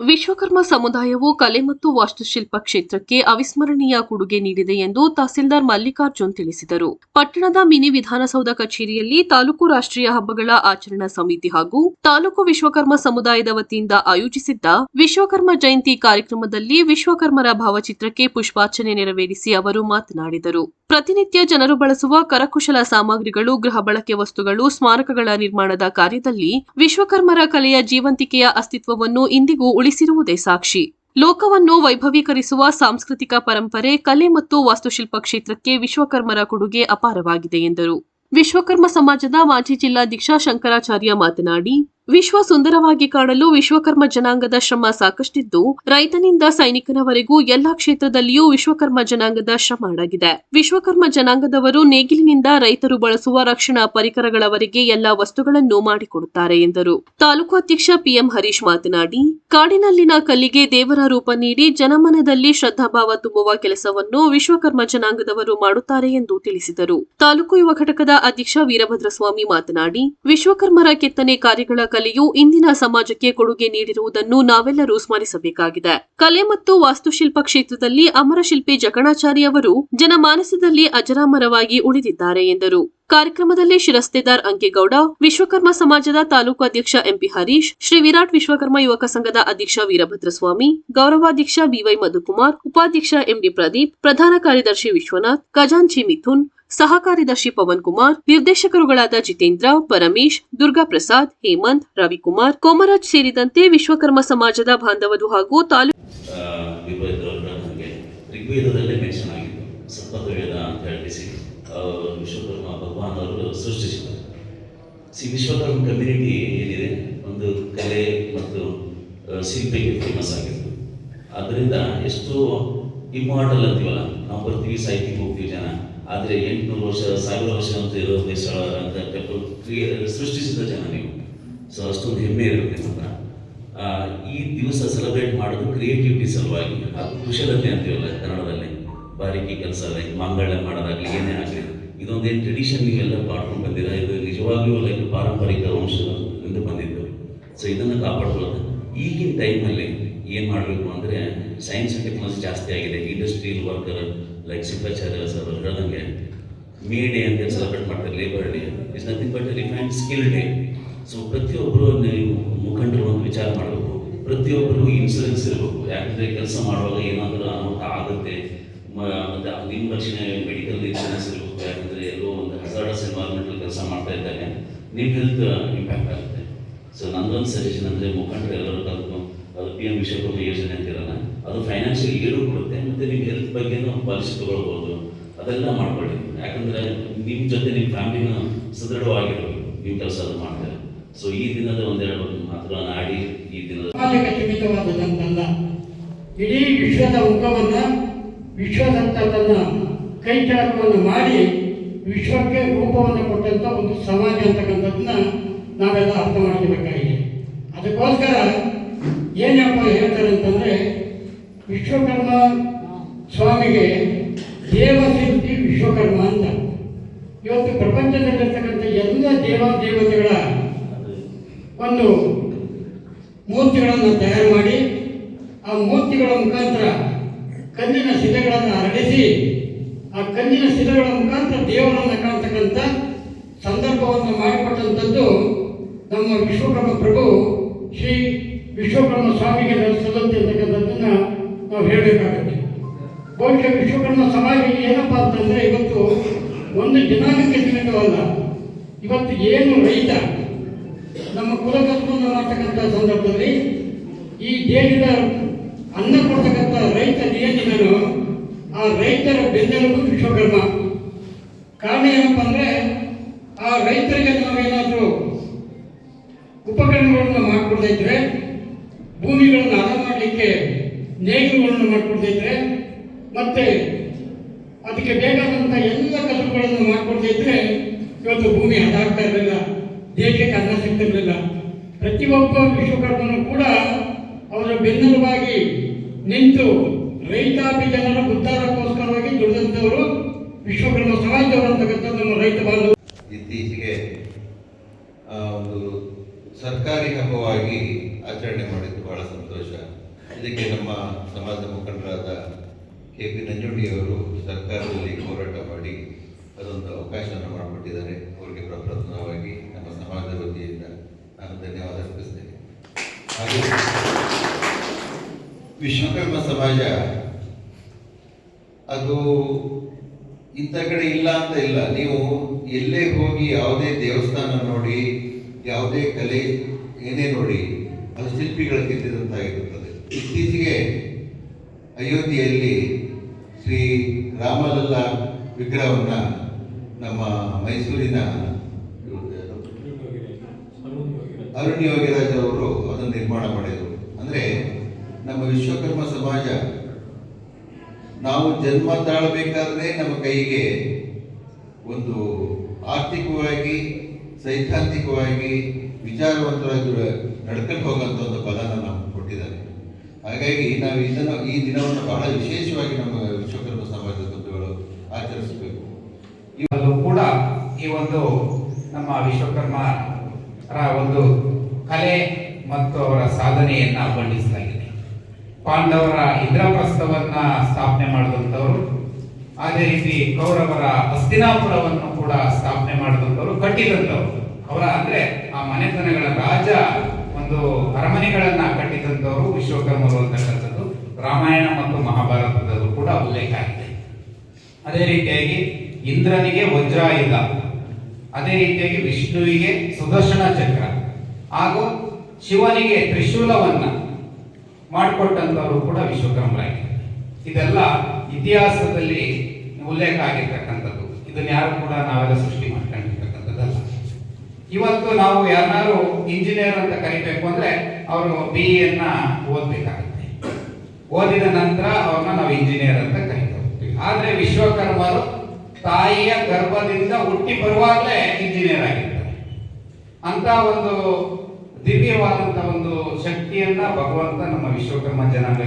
ವಿಶ್ವಕರ್ಮ ಸಮುದಾಯವು ಕಲೆ ಮತ್ತು ವಾಸ್ತುಶಿಲ್ಪ ಕ್ಷೇತ್ರಕ್ಕೆ ಅವಿಸ್ಮರಣೀಯ ಕೊಡುಗೆ ನೀಡಿದೆ ಎಂದು ತಹಸೀಲ್ದಾರ್ ಮಲ್ಲಿಕಾರ್ಜುನ್ ತಿಳಿಸಿದರು. ಪಟ್ಟಣದ ಮಿನಿ ವಿಧಾನಸೌಧ ಕಚೇರಿಯಲ್ಲಿ ತಾಲೂಕು ರಾಷ್ಟ್ರೀಯ ಹಬ್ಬಗಳ ಆಚರಣಾ ಸಮಿತಿ ಹಾಗೂ ತಾಲೂಕು ವಿಶ್ವಕರ್ಮ ಸಮುದಾಯದ ವತಿಯಿಂದ ಆಯೋಜಿಸಿದ್ದ ವಿಶ್ವಕರ್ಮ ಜಯಂತಿ ಕಾರ್ಯಕ್ರಮದಲ್ಲಿ ವಿಶ್ವಕರ್ಮರ ಭಾವಚಿತ್ರಕ್ಕೆ ಪುಷ್ಪಾರ್ಚನೆ ನೆರವೇರಿಸಿ ಅವರು ಮಾತನಾಡಿದರು. ಪ್ರತಿನಿತ್ಯ ಜನರು ಬಳಸುವ ಕರಕುಶಲ ಸಾಮಗ್ರಿಗಳು, ಗೃಹ ಬಳಕೆ ವಸ್ತುಗಳು, ಸ್ಮಾರಕಗಳ ನಿರ್ಮಾಣದ ಕಾರ್ಯದಲ್ಲಿ ವಿಶ್ವಕರ್ಮರ ಕಲೆಯ ಜೀವಂತಿಕೆಯ ಅಸ್ತಿತ್ವವನ್ನು ಇಂದಿಗೂ ಉಳಿಸಿರುವುದೇ ಸಾಕ್ಷಿ. ಲೋಕವನ್ನು ವೈಭವೀಕರಿಸುವ ಸಾಂಸ್ಕೃತಿಕ ಪರಂಪರೆ, ಕಲೆ ಮತ್ತು ವಾಸ್ತುಶಿಲ್ಪ ಕ್ಷೇತ್ರಕ್ಕೆ ವಿಶ್ವಕರ್ಮರ ಕೊಡುಗೆ ಅಪಾರವಾಗಿದೆ ಎಂದರು. ವಿಶ್ವಕರ್ಮ ಸಮಾಜದ ಮಾಜಿ ಜಿಲ್ಲಾಧ್ಯಕ್ಷ ಶಂಕರಾಚಾರ್ಯ ಮಾತನಾಡಿ ವಿಶ್ವ ಸುಂದರವಾಗಿ ಕಾಣಲು ವಿಶ್ವಕರ್ಮ ಜನಾಂಗದ ಶ್ರಮ ಸಾಕಷ್ಟಿದ್ದು, ರೈತನಿಂದ ಸೈನಿಕನವರೆಗೂ ಎಲ್ಲಾ ಕ್ಷೇತ್ರದಲ್ಲಿಯೂ ವಿಶ್ವಕರ್ಮ ಜನಾಂಗದ ಶ್ರಮ ಅಡಗಿದೆ. ವಿಶ್ವಕರ್ಮ ಜನಾಂಗದವರು ನೇಗಿಲಿನಿಂದ ರೈತರು ಬಳಸುವ ರಕ್ಷಣಾ ಪರಿಕರಗಳವರೆಗೆ ಎಲ್ಲಾ ವಸ್ತುಗಳನ್ನು ಮಾಡಿಕೊಡುತ್ತಾರೆ ಎಂದರು. ತಾಲೂಕು ಅಧ್ಯಕ್ಷ ಪಿಎಂ ಹರೀಶ್ ಮಾತನಾಡಿ, ಕಾಡಿನಲ್ಲಿನ ಕಲ್ಲಿಗೆ ದೇವರ ರೂಪ ನೀಡಿ ಜನಮನದಲ್ಲಿ ಶ್ರದ್ಧಾಭಾವ ತುಂಬುವ ಕೆಲಸವನ್ನು ವಿಶ್ವಕರ್ಮ ಜನಾಂಗದವರು ಮಾಡುತ್ತಾರೆ ಎಂದು ತಿಳಿಸಿದರು. ತಾಲೂಕು ಯುವ ಘಟಕದ ಅಧ್ಯಕ್ಷ ವೀರಭದ್ರಸ್ವಾಮಿ ಮಾತನಾಡಿ, ವಿಶ್ವಕರ್ಮರ ಕೆತ್ತನೆ ಕಾರ್ಯಗಳ ಕಲೆಯು ಇಂದಿನ ಸಮಾಜಕ್ಕೆ ಕೊಡುಗೆ ನೀಡಿರುವುದನ್ನು ನಾವೆಲ್ಲರೂ ಸ್ಮರಿಸಬೇಕಾಗಿದೆ. ಕಲೆ ಮತ್ತು ವಾಸ್ತುಶಿಲ್ಪ ಕ್ಷೇತ್ರದಲ್ಲಿ ಅಮರಶಿಲ್ಪಿ ಜಕಣಾಚಾರಿ ಅವರು ಜನಮಾನಸದಲ್ಲಿ ಅಜರಾಮರವಾಗಿ ಉಳಿದಿದ್ದಾರೆ ಎಂದರು. ಕಾರ್ಯಕ್ರಮದಲ್ಲಿ ಶಿರಸ್ತೆದಾರ್ ಅಂಕೇಗೌಡ, ವಿಶ್ವಕರ್ಮ ಸಮಾಜದ ತಾಲೂಕು ಅಧ್ಯಕ್ಷ ಎಂಪಿ ಹರೀಶ್, ಶ್ರೀ ವಿರಾಟ್ ವಿಶ್ವಕರ್ಮ ಯುವಕ ಸಂಘದ ಅಧ್ಯಕ್ಷ ವೀರಭದ್ರಸ್ವಾಮಿ, ಗೌರವಾಧ್ಯಕ್ಷ ಬಿವೈ ಮಧುಕುಮಾರ್, ಉಪಾಧ್ಯಕ್ಷ ಎಂಡಿ ಪ್ರದೀಪ್, ಪ್ರಧಾನ ಕಾರ್ಯದರ್ಶಿ ವಿಶ್ವನಾಥ್, ಖಜಾಂಚಿ ಮಿಥುನ್ ಸಹ ಕಾರ್ಯದರ್ಶಿ ಪವನ್ ಕುಮಾರ್ ನಿರ್ದೇಶಕರುಗಳಾದ ಜಿತೇಂದ್ರ, ಪರಮೇಶ್ ದುರ್ಗಾ ಪ್ರಸಾದ್ ಹೇಮಂತ್, ರವಿಕುಮಾರ್, ಕೋಮರಾಜ್ ಸೇರಿದಂತೆ ವಿಶ್ವಕರ್ಮ ಸಮಾಜದ ಬಾಂಧವರು ಹಾಗೂ ತಾಲೂಕು ಒಂದು ಕಲೆ ಮತ್ತು ಎಷ್ಟು ಇಮ್ಮಾರ್ಟಲ್ ಅಂತೀವಲ್ಲ, ನಾವು ಬರ್ತೀವಿ ಸಾಹಿತ್ಯಕ್ಕೆ ಹೋಗ್ತೀವಿ ಜನ. ಆದರೆ ಎಂಟುನೂರು ವರ್ಷ ಸಾವಿರ ವರ್ಷ ಅಂತ ಇರೋ ದೇಶ ಅಂತ ಸೃಷ್ಟಿಸಿದ ಜನ ನೀವು. ಸೊ ಅಷ್ಟೊಂದು ಹೆಮ್ಮೆ ಇರುತ್ತೆ ಆ, ಈ ದಿವಸ ಸೆಲೆಬ್ರೇಟ್ ಮಾಡೋದು ಕ್ರಿಯೇಟಿವಿಟಿ ಸಲುವಾಗಿ. ಅದು ಕುಶಲತೆ ಅಂತೀವಲ್ಲ ಕನ್ನಡದಲ್ಲಿ. ಬಾರಿಕೆ ಕೆಲಸ ಲೈಕ್ ಮಂಗಳ ಮಾಡೋದಾಗಲಿ ಏನೇ ಆಗಲಿ. ಇದೊಂದೇನು ಟ್ರೆಡಿಷನ್ ನೀವೆಲ್ಲ ಮಾಡ್ಕೊಂಡು ಬಂದಿರ? ಇದು ನಿಜವಾಗ್ಲೂ ಲೈಕ್ ಪಾರಂಪರಿಕ ವಂಶದಿಂದ ಬಂದಿದ್ದು. ಸೊ ಇದನ್ನು ಕಾಪಾಡ್ಕೊಳ್ಳೋದು. ಈಗಿನ ಟೈಮಲ್ಲಿ ಏನು ಮಾಡಬೇಕು ಅಂದರೆ ಸೈನ್ಸ್ ಆ್ಯಂಡ್ ಟೆಕ್ನಾಲಜಿ ಜಾಸ್ತಿ ಆಗಿದೆ. Industrial worker like Simhacharya sir ಹೇಳ್ದಂಗೆ ಮೇ ಡೇ ಅಂತ ಸೆಲೆಬ್ರೇಟ್ ಮಾಡ್ತಾರೆ labour day is nothing but refine skill day so ಪ್ರತಿಯೊಬ್ಬರು ನೀವು ಮುಖಂಡರು ಒಂದು ವಿಚಾರ ಮಾಡಬೇಕು. ಪ್ರತಿಯೊಬ್ಬರಿಗೂ ಇನ್ಸೂರೆನ್ಸ್ ಇರಬೇಕು. ಯಾಕಂದರೆ ಕೆಲಸ ಮಾಡುವಾಗ ಏನಾದರೂ ಅನಾಹುತ ಆಗುತ್ತೆ. ಮತ್ತು ನಿಮ್ಮ ರಕ್ಷಣೆ ಮೆಡಿಕಲ್ ಇನ್ಸೂರೆನ್ಸ್ ಇರಬೇಕು. ಯಾಕಂದರೆ ಎಲ್ಲೋ ಒಂದು ಹಜಾರ್ಡಸ್ ಎನ್ವೈರ್ಮೆಂಟಲ್ಲಿ ಕೆಲಸ ಮಾಡ್ತಾ ಇದ್ದಾಗ ನಿಮ್ಮ ಹೆಲ್ತ್ ಇಂಪ್ಯಾಕ್ಟ್ ಆಗುತ್ತೆ. ಸೊ ನಂದೊಂದು ಸಜೆಷನ್ ಅಂದರೆ ಮುಖಂಡರು ಎಲ್ಲರೂ ಕಲ್ತು ಅದು ಪಿ ಎಂ ವಿಶ್ವಕರ್ಮ ಯೋಜನೆ ಅಂತಿರಲ್ಲ, ಅದು ಫೈನಾನ್ಷಿಯಲ್ ಏರು ಕೊಡುತ್ತೆ ಮತ್ತು ನಿಮ್ಮ ಹೆಲ್ತ್ ಬಗ್ಗೆನೂ ಪಾಲಿಸಿ ತಗೊಳ್ಬೋದು. ಅದೆಲ್ಲ ಮಾಡ್ಕೊಳ್ಳಿ. ಯಾಕಂದರೆ ನಿಮ್ಮ ಜೊತೆ ನಿಮ್ಮ ಫ್ಯಾಮಿಲಿನ ಸದೃಢವಾಗಿರಬೇಕು. ನೀವು ಕೆಲಸ ಅದು ಮಾಡ್ತಾರೆ. ಸೊ ಈ ದಿನದ ಒಂದೆರಡು ಮಾತ್ರ ಆಡಿ ಈ ದಿನದ ಇಡೀ ವಿಶ್ವದ ಮುಖವನ್ನು ವಿಶ್ವದಂತ ತನ್ನ ಕೈಚಾರವನ್ನು ಮಾಡಿ ವಿಶ್ವಕ್ಕೆ ರೂಪವನ್ನು ಕೊಟ್ಟಂಥ ಒಂದು ಸಮಾಜ ಅಂತಕ್ಕಂಥದ್ದನ್ನ ನಾವೆಲ್ಲ ಅರ್ಥ ಮಾಡ್ಕೋಬೇಕಾಗಿದೆ. ಅದಕ್ಕೋಸ್ಕರ ಏನಪ್ಪ ಹೇಳ್ತಾರೆ ಅಂತಂದರೆ ವಿಶ್ವಕರ್ಮ ಸ್ವಾಮಿಗೆ ದೇವಶಿಲ್ಪಿ ವಿಶ್ವಕರ್ಮ ಅಂತ. ಇವತ್ತು ಪ್ರಪಂಚದಲ್ಲಿರ್ತಕ್ಕಂಥ ಎಲ್ಲ ದೇವಾದೇವತೆಗಳ ಒಂದು ಮೂರ್ತಿಗಳನ್ನು ತಯಾರು ಮಾಡಿ ಆ ಮೂರ್ತಿಗಳ ಮುಖಾಂತರ ಕಲ್ಲಿನ ಶಿಲೆಗಳನ್ನು ಹರಡಿಸಿ ಆ ಕಲ್ಲಿನ ಶಿಲೆಗಳ ಮುಖಾಂತರ ದೇವರನ್ನು ಕಾಣ್ತಕ್ಕಂಥ ಸಂದರ್ಭವನ್ನು ಮಾಡಿಕೊಟ್ಟಂಥದ್ದು ನಮ್ಮ ವಿಶ್ವಕರ್ಮ ಪ್ರಭು ಶ್ರೀ ವಿಶ್ವಕರ್ಮ ಸ್ವಾಮಿಗೆ ಸಲ್ಲುತ್ತೆ ಅಂತಕ್ಕಂಥದ್ದನ್ನ ನಾವು ಹೇಳಬೇಕಾಗುತ್ತೆ. ಬಹುಶಃ ವಿಶ್ವಕರ್ಮ ಸಮಾಜ ಏನಪ್ಪ ಅಂತಂದರೆ ಇವತ್ತು ಒಂದು ಜನಾಂಗಕ್ಕೆ ಸೀಮಿತವಲ್ಲ. ಇವತ್ತು ಏನು ರೈತ ನಮ್ಮ ಕುಲಕಸವನ್ನು ಮಾಡ್ತಕ್ಕಂಥ ಸಂದರ್ಭದಲ್ಲಿ ಈ ದೇಶದ ಅನ್ನ ಕೊಡ್ತಕ್ಕಂಥ ರೈತ ಏನಿದನೋ ಆ ರೈತರ ಬೆನ್ನೆಲುಬು ವಿಶ್ವಕರ್ಮ. ಕಾರಣ ಏನಪ್ಪ ಅಂದರೆ ಆ ರೈತರಿಗೆ ನಾವೇನಾದರೂ ಉಪಕರಣಗಳನ್ನು ಮಾಡಿಕೊಡ್ತಾ ನೇಗಿಲುಗಳನ್ನು ಮಾಡಿಕೊಡ್ತಾ ಇದ್ರೆ ಮತ್ತೆ ಅದಕ್ಕೆ ಬೇಕಾದಂಥ ಎಲ್ಲ ಕಲ್ಲುಗಳನ್ನು ಮಾಡಿಕೊಡ್ತಾ ಇದ್ರೆ ಇವತ್ತು ಭೂಮಿ ಹದಾಗ್ತಾ ಇರಲಿಲ್ಲ ದೇಶಕ್ಕೆ ಅನ್ನ ಸಿಗ್ತಿರಲಿಲ್ಲ ಪ್ರತಿಯೊಬ್ಬ ವಿಶ್ವಕರ್ಮನು ಕೂಡ ಅವರ ಬೆನ್ನೆಲುಬಾಗಿ ನಿಂತು ರೈತಾಪಿ ಜನರ ಉದ್ಧಾರಕ್ಕೋಸ್ಕರವಾಗಿ ದುಡಿದಂಥವರು ವಿಶ್ವಕರ್ಮ ಸಮಾಜದವರು ಅಂತಕ್ಕಂಥ ನಮ್ಮ ರೈತ ಬಾಂಧವರು ಇತ್ತೀಚೆಗೆ ಆ, ಒಂದು ಸರ್ಕಾರಿ ಹಬ್ಬವಾಗಿ ಆಚರಣೆ ಮಾಡಿದ್ದು ಬಹಳ ಸಂತೋಷ ಇದಕ್ಕೆ ನಮ್ಮ ಸಮಾಜದ ಮುಖಂಡರಾದ ಕೆ ಪಿ ನಂಜುಂಡಿಯವರು ಸರ್ಕಾರದಲ್ಲಿ ಹೋರಾಟ ಮಾಡಿ ಅದೊಂದು ಅವಕಾಶವನ್ನು ಮಾಡಿಕೊಟ್ಟಿದ್ದಾರೆ. ಅವರಿಗೆ ಪ್ರಪ್ರಥಮವಾಗಿ ನಮ್ಮ ಸಮಾಜದ ವತಿಯಿಂದ ನಾನು ಧನ್ಯವಾದ ಅರ್ಪಿಸ್ತೇನೆ. ವಿಶ್ವಕರ್ಮ ಸಮಾಜ, ಅದು ಇಂಥ ಕಡೆ ಇಲ್ಲ ಅಂತ ಇಲ್ಲ. ನೀವು ಎಲ್ಲೇ ಹೋಗಿ ಯಾವುದೇ ದೇವಸ್ಥಾನ ನೋಡಿ, ಯಾವುದೇ ಕಲೆ ಏನೇ ನೋಡಿ, ಅದು ಶಿಲ್ಪಿಗಳ ಕೆತ್ತಿದಂತಾಗಿರುತ್ತದೆ ಇತ್ತೀಚೆಗೆ ಅಯೋಧ್ಯೆಯಲ್ಲಿ ಶ್ರೀ ರಾಮಲಲ್ಲ ವಿಗ್ರಹವನ್ನು ನಮ್ಮ ಮೈಸೂರಿನ ಅರುಣ್ ಯೋಗಿರಾಜ್ ಅವರು ಅದನ್ನು ನಿರ್ಮಾಣ ಮಾಡಿದರು. ಅಂದರೆ ನಮ್ಮ ವಿಶ್ವಕರ್ಮ ಸಮಾಜ, ನಾವು ಜನ್ಮ ತಾಳಬೇಕಾದ್ರೆ ನಮ್ಮ ಕೈಗೆ ಒಂದು ಆರ್ಥಿಕವಾಗಿ, ಸೈದ್ಧಾಂತಿಕವಾಗಿ ವಿಚಾರವಂತರಾಗಿ ನಡ್ಕೊಂಡು ಹೋಗುವಂಥ ಒಂದು ಬಲನ ನಾವು ಕೊಟ್ಟಿದ್ದಾರೆ. ಹಾಗಾಗಿ ನಾವು ಇದನ್ನು ಈ ದಿನವನ್ನು ಬಹಳ ವಿಶೇಷವಾಗಿ ನಮ್ಮ ವಿಶ್ವಕರ್ಮ ಸಮಾಜದ ಬಂಧುಗಳು ಆಚರಿಸಬೇಕು. ಇವತ್ತು ಕೂಡ ಈ ಒಂದು ನಮ್ಮ ವಿಶ್ವಕರ್ಮರ ಒಂದು ಕಲೆ ಮತ್ತು ಅವರ ಸಾಧನೆಯನ್ನ ಬಣ್ಣಿಸಲಾಗಿದೆ ಪಾಂಡವರ ಇಂದ್ರಪ್ರಸ್ಥವನ್ನ ಸ್ಥಾಪನೆ ಮಾಡಿದಂಥವರು, ಅದೇ ರೀತಿ ಕೌರವರ ಹಸ್ತಿನಾಪುರವನ್ನು ಕೂಡ ಸ್ಥಾಪನೆ ಮಾಡಿದಂಥವರು, ಕಟ್ಟಿದಂಥವ್ರು. ಅವರ ಅಂದ್ರೆ ಆ ಮನೆತನಗಳ ರಾಜ ಒಂದು ಅರಮನೆಗಳನ್ನ ಕಟ್ಟಿದಂಥವರು ವಿಶ್ವಕರ್ಮರು ಅಂತಕ್ಕಂಥದ್ದು ರಾಮಾಯಣ ಮತ್ತು ಮಹಾಭಾರತದಲ್ಲೂ ಕೂಡ ಉಲ್ಲೇಖ ಆಗಿದೆ. ಅದೇ ರೀತಿಯಾಗಿ ಇಂದ್ರನಿಗೆ ವಜ್ರಾಯುಧ, ಅದೇ ರೀತಿಯಾಗಿ ವಿಷ್ಣುವಿಗೆ ಸುದರ್ಶನ ಚಕ್ರ, ಹಾಗೂ ಶಿವನಿಗೆ ತ್ರಿಶೂಲವನ್ನ ಮಾಡಿಕೊಟ್ಟಂತವರು ಕೂಡ ವಿಶ್ವಕರ್ಮರಾಗಿದ್ದಾರೆ. ಇದೆಲ್ಲ ಇತಿಹಾಸದಲ್ಲಿ ಉಲ್ಲೇಖ ಆಗಿರ್ತಕ್ಕಂಥದ್ದು. ಇದನ್ನ ಯಾರು ಕೂಡ ನಾವೆಲ್ಲ ಸೃಷ್ಟಿ ಇವತ್ತು ನಾವು ಯಾರನ್ನಾರು ಇಂಜಿನಿಯರ್ ಅಂತ ಕರಿಬೇಕು ಅಂದ್ರೆ ಅವರು ಬಿ ಎನ್ನ ಓದ್ಬೇಕಾಗುತ್ತೆ. ಓದಿದ ನಂತರ ಅವ್ರನ್ನ ನಾವು ಇಂಜಿನಿಯರ್ ಅಂತ ಕರಿತಾ ಹೋಗ್ತೀವಿ. ಆದ್ರೆ ವಿಶ್ವಕರ್ಮರು ತಾಯಿಯ ಗರ್ಭದಿಂದ ಹುಟ್ಟಿ ಬರುವಾಗಲೇ ಇಂಜಿನಿಯರ್ ಆಗಿರ್ತಾರೆ. ಅಂತ ಒಂದು ದಿವ್ಯವಾದಂತ ಒಂದು ಶಕ್ತಿಯನ್ನ ಭಗವಂತ ನಮ್ಮ ವಿಶ್ವಕರ್ಮ ಜನಾಂಗ